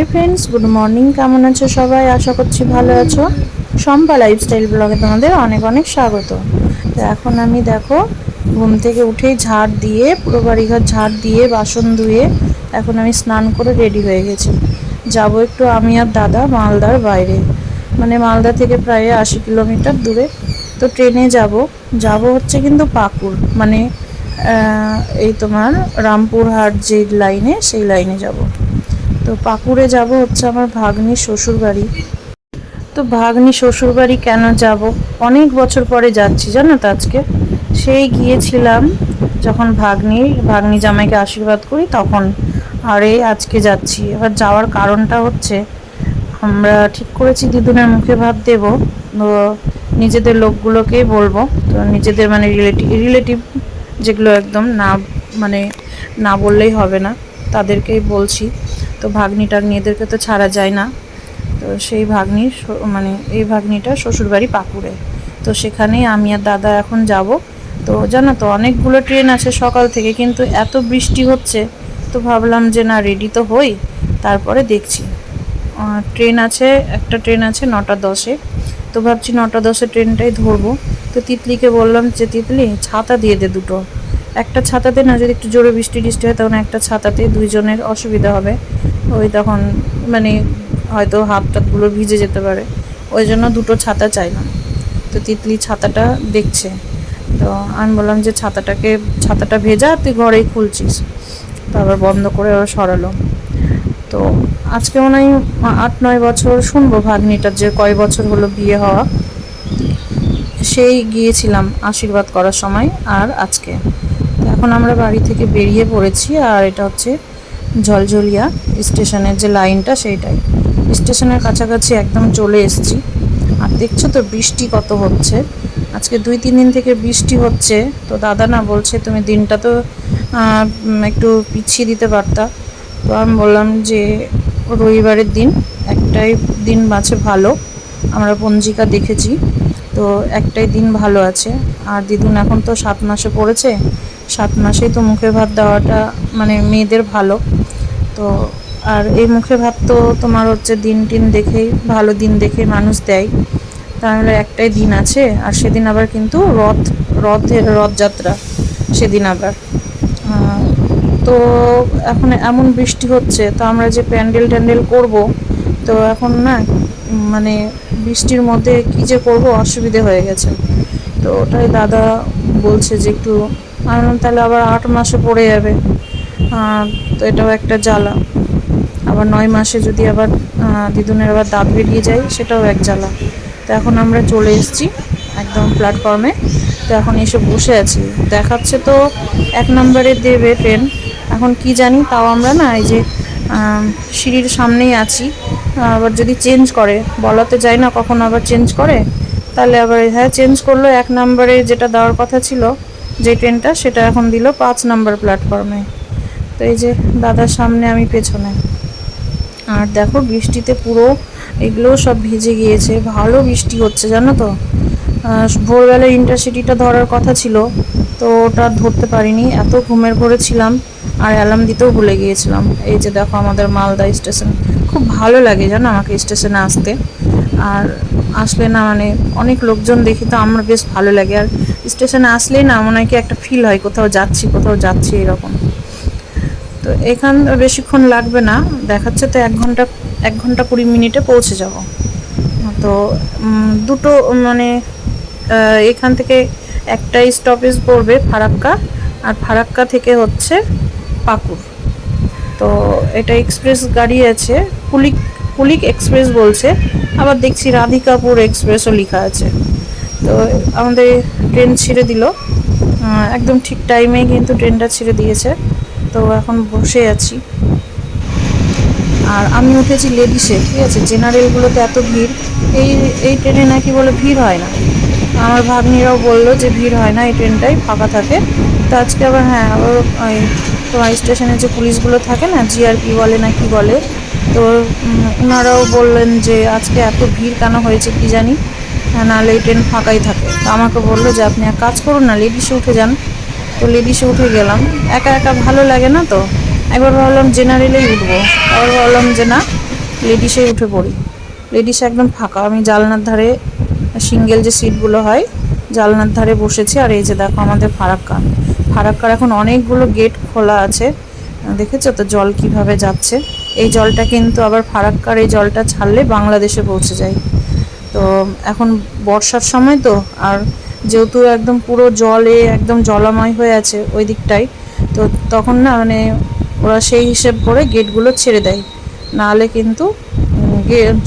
Hi friends, good morning. কেমন আছো সবাই? আশা করছি ভালো আছো। শম্পা লাইফস্টাইল ব্লগে তোমাদের অনেক অনেক স্বাগত। তো এখন আমি দেখো, ঘুম থেকে উঠেই ঝাড় দিয়ে, পুরো বাড়িঘর ঝাড় দিয়ে, বাসন ধুয়ে, এখন আমি স্নান করে রেডি হয়ে গেছি। যাব একটু আমি আর দাদা মালদার বাইরে। মানে মালদা থেকে প্রায় আশি কিলোমিটার দূরে। তো ট্রেনে যাব। যাব হচ্ছে কিন্তু পাকুড়। মানে এই তোমার রামপুরহাট যে লাইনে সেই লাইনে যাব। তো পাকুড়ে যাব হচ্ছে আমার ভাগ্নি শ্বশুর বাড়ি তো ভাগ্নি শ্বশুর বাড়ি কেন যাব? অনেক বছর পরে যাচ্ছি, জানো তো আজকে। সেই গিয়েছিলাম যখন ভাগ্নি ভাগ্নি জামাইকে আশীর্বাদ করি তখন। আর এই আজকে যাচ্ছি। এবার যাওয়ার কারণটা হচ্ছে, আমরা ঠিক করেছি দিদুনের মুখে ভাত দেব। নিজেদের লোকগুলোকেই বলব। তো নিজেদের মানে রিলেটিভ রিলেটিভ যেগুলো একদম না মানে না বললেই হবে না, তাদেরকেই বলছি। তো ভাগ্নি টাগ্নি এদেরকে তো ছাড়া যায় না। তো সেই ভাগ্নি মানে এই ভাগ্নিটা শ্বশুরবাড়ি পাকুড়ে। তো সেখানেই আমি আর দাদা এখন যাব। তো জানো তো, অনেকগুলো ট্রেন আছে সকাল থেকে, কিন্তু এত বৃষ্টি হচ্ছে, তো ভাবলাম যে না রেডি তো হই, তারপরে দেখছি। ট্রেন আছে, একটা ট্রেন আছে নটা দশে। তো ভাবছি নটা দশে ট্রেনটাই ধরবো। তো তিতলিকে বললাম যে, তিতলি, ছাতা দিয়ে দে দুটো। একটা ছাতাতে না যদি একটু জোরে বৃষ্টি টিষ্টি হয় তখন একটা ছাতাতে দুইজনের অসুবিধা হবে। ওই তখন মানে হয়তো হাত টাতগুলো ভিজে যেতে পারে। ওই জন্য দুটো ছাতা চাইলাম তো তিতলি ছাতাটা দেখছে। তো আমি বললাম যে ছাতাটাকে, ছাতাটা ভেজা, তুই ঘরেই খুলছিস। তো আবার বন্ধ করে ওরা সরালো। তো আজকে মনে হয় আট নয় বছর শুনব ভাগ্নিটার যে কয় বছর হলো বিয়ে হওয়া। সেই গিয়েছিলাম আশীর্বাদ করার সময় আর আজকে। এখন আমরা বাড়ি থেকে বেরিয়ে পড়েছি আর এটা হচ্ছে ঝলঝলিয়া স্টেশনের যে লাইনটা সেইটাই। স্টেশনের কাছাকাছি একদম চলে এসেছি। আর দেখছ তো বৃষ্টি কত হচ্ছে। আজকে দুই, তিন দিন থেকে বৃষ্টি হচ্ছে। তো দাদা না বলছে, তুমি দিনটা তো একটু পিছিয়ে দিতে পারতা। তো আমি বললাম যে, রবিবারের দিন একটাই দিন আছে ভালো। আমরা পঞ্জিকা দেখেছি। তো একটাই দিন ভালো আছে। আর দিদুন এখন তো সাত মাসে পড়েছে। সাত মাসেই তো মুখে ভাত দেওয়াটা মানে মেয়েদের ভালো। তো আর এই মুখে ভাব তো তোমার হচ্ছে দিন টিন দেখেই, ভালো দিন দেখে মানুষ দেয়। তাহলে একটাই দিন আছে, আর সেদিন আবার কিন্তু রথ রথের রথযাত্রা সেদিন আবার। তো এখন এমন বৃষ্টি হচ্ছে, তো আমরা যে প্যান্ডেল ট্যান্ডেল করব, তো এখন না মানে বৃষ্টির মধ্যে কি যে করব অসুবিধে হয়ে গেছে। তো ওটাই দাদা বলছে যে একটু আমি তাহলে আবার আট মাসে পড়ে যাবে। তো এটাও একটা জ্বালা। আবার নয় মাসে যদি আবার দিদুনের আবার দাঁত বেরিয়ে যায়, সেটাও এক জ্বালা। তো এখন আমরা চলে এসেছি একদম প্ল্যাটফর্মে তো এখন এসে বসে আছি। দেখাচ্ছে তো এক নম্বরে দেবে ট্রেন এখন কি জানি, তাও আমরা না এই যে সিঁড়ির সামনেই আছি। আবার যদি চেঞ্জ করে, বলাতে যায় না কখন আবার চেঞ্জ করে, তাহলে আবার হ্যাঁ চেঞ্জ করল এক নম্বরে যেটা দেওয়ার কথা ছিল, যে ট্রেনটা সেটা এখন দিল পাঁচ নম্বর প্ল্যাটফর্মে তো এই যে দাদার সামনে আমি পেছনে। আর দেখো বৃষ্টিতে পুরো এগুলোও সব ভিজে গিয়েছে ভালো বৃষ্টি হচ্ছে জানো তো? আহ, ভোরবেলায় ইন্টারসিটিটা ধরার কথা ছিল তো ওটা ধরতে পারিনি এত ঘুমের ঘরে ছিলাম আর অ্যালার্ম দিতেও ভুলে গিয়েছিলাম। এই যে দেখো আমাদের মালদা স্টেশন খুব ভালো লাগে জানো আমাকে স্টেশনে আসতে। আর আসলে না মানে অনেক লোকজন দেখি তো আমার বেশ ভালো লাগে আর স্টেশনে আসলেই না মনে হয় কি একটা ফিল হয় কোথাও যাচ্ছি কোথাও যাচ্ছি এরকম। তো এখান বেশিক্ষণ লাগবে না। দেখাচ্ছে তো এক ঘণ্টা এক ঘণ্টা কুড়ি মিনিটে পৌঁছে যাব। তো দুটো মানে এখান থেকে একটাই স্টপেজ পড়বে ফারাক্কা, আর ফারাক্কা থেকে হচ্ছে পাকুড়। তো, এটা এক্সপ্রেস গাড়ি আছে, কুলিক কুলিক এক্সপ্রেস বলছে। আবার দেখছি রাধিকাপুর এক্সপ্রেসও লেখা আছে। তো, আমাদের ট্রেন ছেড়ে দিল। একদম ঠিক টাইমেই কিন্তু ট্রেনটা ছেড়ে দিয়েছে। তো এখন বসে আছি। আর আমি উঠেছি লেডিসে ঠিক আছে? জেনারেলগুলোতে এত ভিড় এই এই ট্রেনে নাকি বলে ভিড় হয় না। আমার ভাগ্নিরাও বলল যে ভিড় হয় না এই ট্রেনটাই ফাঁকা থাকে। তো আজকে আবার হ্যাঁ আবার ওই তোমার স্টেশনে যে পুলিশগুলো থাকে না জিআরপি বলে না কি বলে তো ওনারাও বললেন যে আজকে এত ভিড় কেন হয়েছে কি জানি হ্যাঁ, নাহলে এই ট্রেন ফাঁকাই থাকে। তো আমাকে বলল যে আপনি এক কাজ করুন না লেডিসে উঠে যান। তো লেডিসে উঠে গেলাম। একা একা ভালো লাগে না তো? একবার ভাবলাম জেনারেলেই উঠবো। আবার ভাবলাম যে না, লেডিসেই উঠে পড়ি। লেডিস একদম ফাঁকা। আমি জালনার ধারে সিঙ্গেল যে সিটগুলো হয়, জালনার ধারে বসেছি। আর এই যে দেখো আমাদের ফারাক্কা। ফারাক্কার এখন অনেকগুলো গেট খোলা আছে। দেখেছ তো জল কীভাবে যাচ্ছে? এই জলটা কিন্তু আবার ফারাক্কার এই জলটা ছাড়লে বাংলাদেশে পৌঁছে যায়। তো এখন বর্ষার সময় তো, আর যেহেতু একদম পুরো জলে, একদম জলাময় হয়ে আছে ওই দিকটাই, তো তখন না মানে ওরা সেই হিসেব করে গেটগুলো ছেড়ে দেয়। নাহলে কিন্তু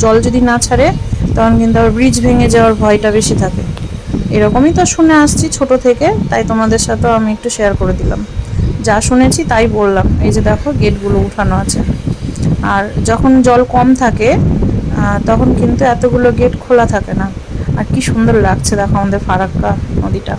জল যদি না ছাড়ে, তখন কিন্তু আবার ব্রিজ ভেঙে যাওয়ার ভয়টা বেশি থাকে। এরকমই তো শুনে আসছি ছোট থেকে, তাই তোমাদের সাথেও আমি একটু শেয়ার করে দিলাম। যা শুনেছি তাই বললাম, এই যে দেখো গেটগুলো উঠানো আছে। আর যখন জল কম থাকে তখন কিন্তু এতগুলো গেট খোলা থাকে না। আর কি সুন্দর লাগছে দেখো আমাদের ফারাক্কা নদীটা।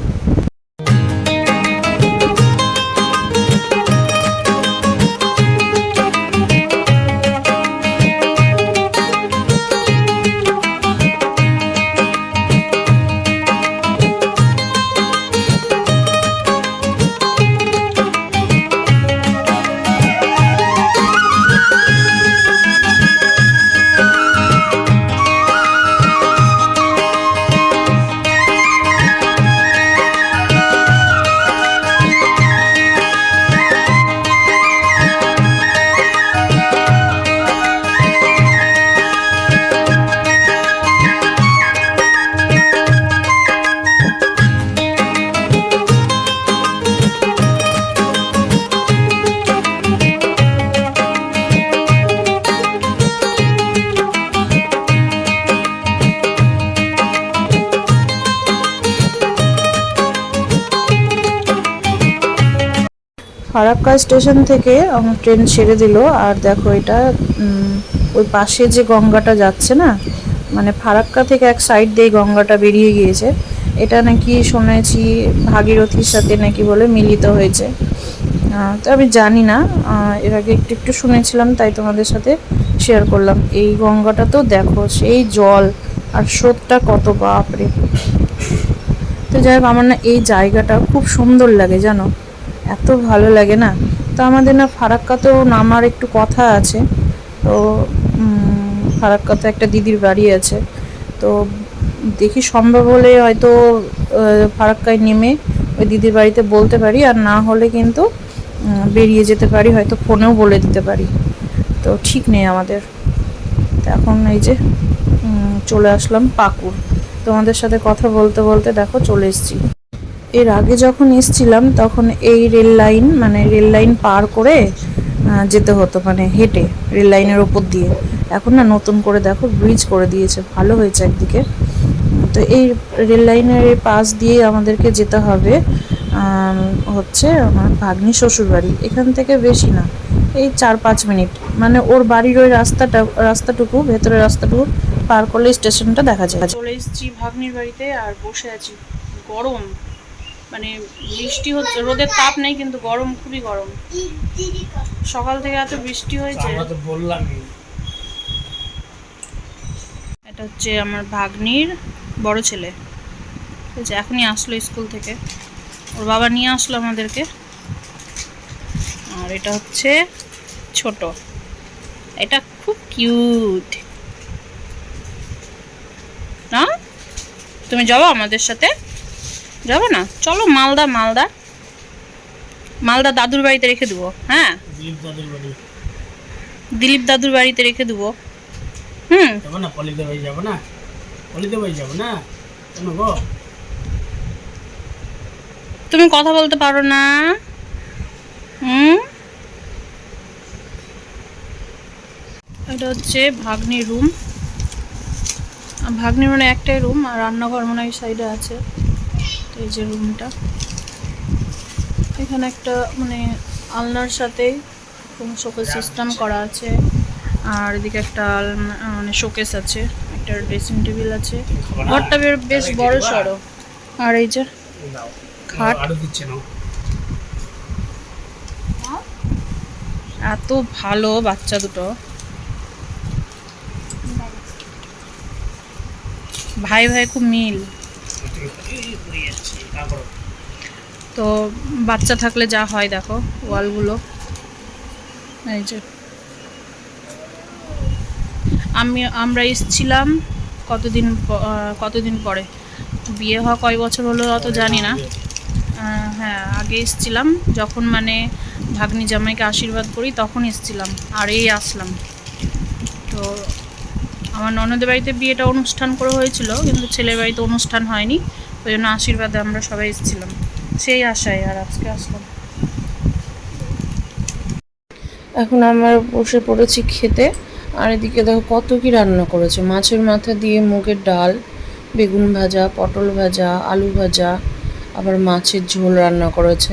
ফারাক্কা স্টেশন থেকে আমার ট্রেন ছেড়ে দিল। আর দেখো এটা ওই পাশে যে গঙ্গাটা যাচ্ছে না মানে ফারাক্কা থেকে এক সাইড দিয়ে গঙ্গাটা বেরিয়ে গিয়েছে। এটা নাকি শুনেছি ভাগীরথীর সাথে নাকি বলে মিলিত হয়েছে। তো আমি জানি না এর আগে একটু একটু শুনেছিলাম, তাই তোমাদের সাথে শেয়ার করলাম। এই গঙ্গাটা তো দেখো, সেই জল, আর স্রোতটা কত, বাপরে। তো যাই হোক, আমার না এই জায়গাটা খুব সুন্দর লাগে, জানো? এত ভালো লাগে না। তো আমাদের না ফারাক্কাতেও নামার একটু কথা আছে। তো উম, ফারাক্কাতে একটা দিদির বাড়ি আছে। তো দেখি সম্ভব হলে হয়তো ফারাক্কায় নেমে ওই দিদির বাড়িতে বলতে পারি। আর না হলে কিন্তু বেরিয়ে যেতে পারি হয়তো ফোনেও বলে দিতে পারি। তো ঠিক নেই আমাদের। তো এখন এই যে চলে আসলাম পাকুর তোমাদের সাথে কথা বলতে বলতে দেখো চলে এসেছি। এর আগে যখন এসছিলাম, তখন এই রেল লাইন মানে রেল লাইন পার করে যেতে হতো মানে হেঁটে, রেল লাইনের ওপর দিয়ে। এখন না নতুন করে দেখো ব্রিজ করে দিয়েছে, ভালো হয়েছে একদিকে। তো এই রেল লাইনের পাশ দিয়ে আমাদেরকে যেতে হবে হচ্ছে আমার ভাগ্নি শ্বশুর বাড়ি এখান থেকে বেশি না, এই চার পাঁচ মিনিট। মানে ওর বাড়ির ওই রাস্তাটা, রাস্তাটুকু, ভেতরের রাস্তাটুকু পার করলে স্টেশনটা দেখা যায়। চলে এসেছি ভাগ্নির বাড়িতে আর বসে আছি। গরম। মানে বৃষ্টি হচ্ছে রোদের তাপ নেই কিন্তু গরম খুবই গরম। সকাল থেকে এত বৃষ্টি হয়েছে। এটা হচ্ছে আমার ভাগ্নির বড় ছেলে। ঠিক আছে এখনই আসলো স্কুল থেকে। ওর বাবা নিয়ে আসলো আমাদেরকে। আর এটা হচ্ছে ছোট। এটা খুব কিউট। না? তুমি যাব আমাদের সাথে? যাবে না? চলো মালদা মালদা। মালদা দাদুর বাড়িতে রেখে দেবো হ্যাঁ? দিলীপ দাদুর বাড়িতে রেখে দেবো। হুম? যাব না? পলিতে বাড়ি যাব না? পলিতে বাড়ি যাব না? কেন গো? তুমি কথা বলতে পারো না। হুম? এটা হচ্ছে ভাগ্নির রুম ভাগ্নির মানে একটাই রুম আর রান্নাঘর মনে হয় সাইডে আছে। এই যে রুমটা। এখানে একটা মানে আলনার সাথে কোনো শোকেস সিস্টেম করা আছে। আর এদিকে একটা মানে শোকেস আছে। একটা ড্রেসিং টেবিল আছে। ঘরটা বেশ বড় সড়ো। আর এই যে খাট। এত ভালো বাচ্চা দুটো। ভাই ভাই, খুব মিল তারপর তো বাচ্চা থাকলে যা হয় দেখো, ওয়ালগুলো। এই যে। আমি, আমরা এসছিলাম কতদিন কতদিন পরে? বিয়ে হওয়া কয় বছর হলো অত জানি না। হ্যাঁ আগে এসছিলাম, যখন মানে ভাগ্নি জামাইকে আশীর্বাদ করি, তখন এসছিলাম আর এই আসলাম। তো আমার ননদের বাড়িতে বিয়েটা অনুষ্ঠান করে হয়েছিল, কিন্তু ছেলের বাড়িতে অনুষ্ঠান হয়নি, ওই জন্য আশীর্বাদে আমরা সবাই এসেছিলাম। সেই আশায় আর আজকে আসলাম। এখন আমরা বসে পড়েছি খেতে আর এদিকে দেখো কত কি রান্না করেছে। মাছের মাথা দিয়ে মুগের ডাল বেগুন ভাজা পটল ভাজা আলু ভাজা আবার মাছের ঝোল রান্না করেছে।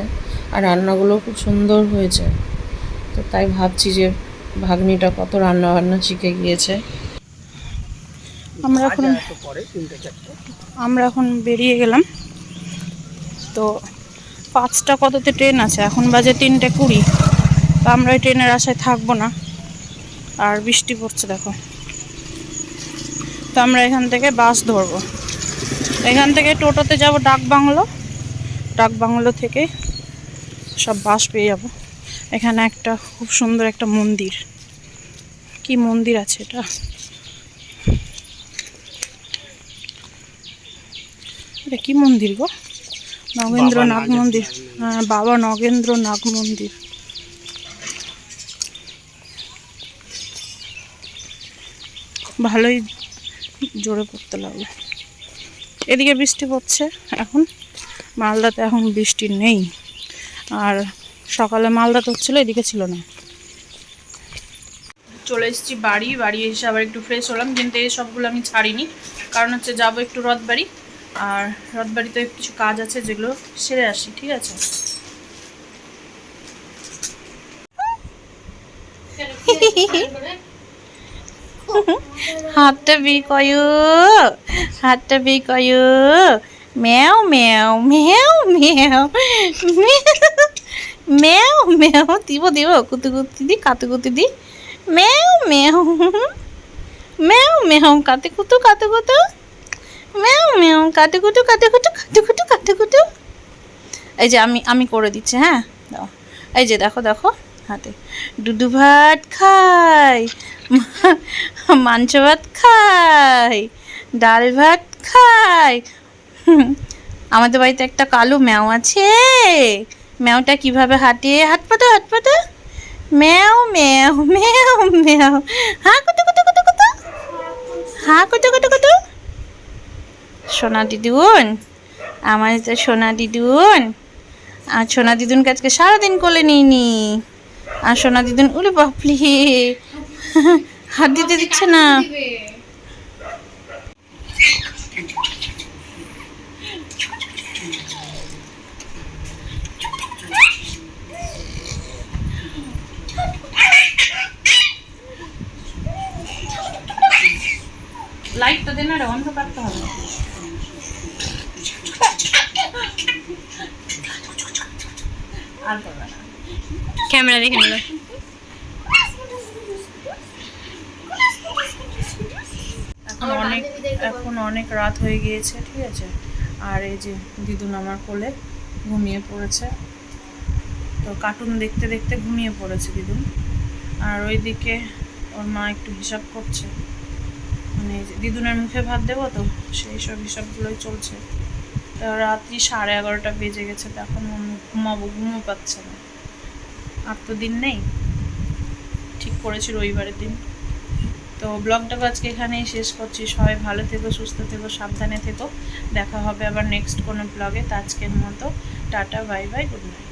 আর রান্নাগুলো খুব সুন্দর হয়েছে। তো তাই ভাবছি যে ভাগ্নিটা কত রান্না বান্না শিখে গিয়েছে। আমরা এখন একটু পরে তিনটে চারটে। আমরা এখন বেরিয়ে গেলাম। পাঁচটা কততে ট্রেন আছে? এখন বাজে তিনটে কুড়ি। তো আমরা ওই ট্রেনের আশায় থাকব না। আর বৃষ্টি পড়ছে, দেখো। তো আমরা এখান থেকে বাস ধরবো। এখান থেকে টোটোতে যাব ডাক বাংলো। ডাক বাংলো থেকে সব বাস পেয়ে যাব। এখানে একটা খুব সুন্দর একটা মন্দির। কি মন্দির আছে এটা? এটা কি মন্দির গো? নগেন্দ্রনাথ মন্দির। হ্যাঁ বাবা নগেন্দ্রনাথ মন্দির। ভালোই জোরে পড়তে লাগল। এদিকে বৃষ্টি পড়ছে এখন। মালদাতে এখন বৃষ্টি নেই। আর সকালে মালদাতে হচ্ছিল এদিকে ছিল না। চলে এসেছি বাড়ি বাড়ি এসে আবার একটু ফ্রেশ হলাম। কিন্তু এই সবগুলো আমি ছাড়িনি। কারণ হচ্ছে যাব একটু রথবাড়ি। আর রথবাড়িতে কিছু কাজ আছে যেগুলো সেরে আসি, ঠিক আছে? হাতটা বি কয়ু, হাতটা বি কয়ু। ম্যাও ম্যাও ম্যাও ম্যাও ম্যাও ম্যাও, দিব দিব, কুতু, কুতি, দি, কাতু, কুতি, দি। ম্যাও ম্যাও ম্যাও ম্যাও, কাতে, কুতু কাতে, কুতু। কাতে কুতু কাতে কুতু কাতে কুতু এই যে আমি আমি করে দিচ্ছি হ্যাঁ? দাও। এই যে দেখো দেখো, হাতে। দুধু ভাত খাই মাংস ভাত খাই, ডাল ভাত খাই। আমাদের বাড়িতে একটা কালো ম্যাও আছে। ম্যাওটা কীভাবে হাঁটে? হাত পাতো হাত পাতো। ম্যাও ম্যাও ম্যাও ম্যাও হা কত কত কত কত হা কত কত কত সোনা দিদুন, আমার তো সোনা দিদুন, আর সোনা দিদুন কাজকে সারাদিন কোলে নিইনি। আর সোনা দিদুন উলে বাপলি হাত দিতে দিচ্ছে না। লাইটটা দে না রে অন্ধকারটা হবে আর করবে না। ক্যামেরা দেখে নিল। এখন অনেক এখন অনেক রাত হয়ে গিয়েছে ঠিক আছে? আর এই যে দিদুন আমার কোলে ঘুমিয়ে পড়েছে। তো কার্টুন দেখতে দেখতে ঘুমিয়ে পড়েছে দিদুন। আর ওইদিকে ওর মা একটু হিসাব করছে। মানে দিদুনের মুখে ভাত দেবো তো, সেই সব হিসাবগুলোই চলছে। তো রাত্রি সাড়ে এগারোটা বেজে গেছে, তো এখন ঘুমাবো ঘুমো পাচ্ছে না। আর তো দিন নেই, ঠিক করেছি রবিবারের দিন। তো ব্লগটাকে আজকে এখানেই শেষ করছি। সবাই ভালো থেকো, সুস্থ থেকো, সাবধানে থেকো। দেখা হবে আবার নেক্সট কোনো ব্লগে তো আজকের মতো, tata bye bye good night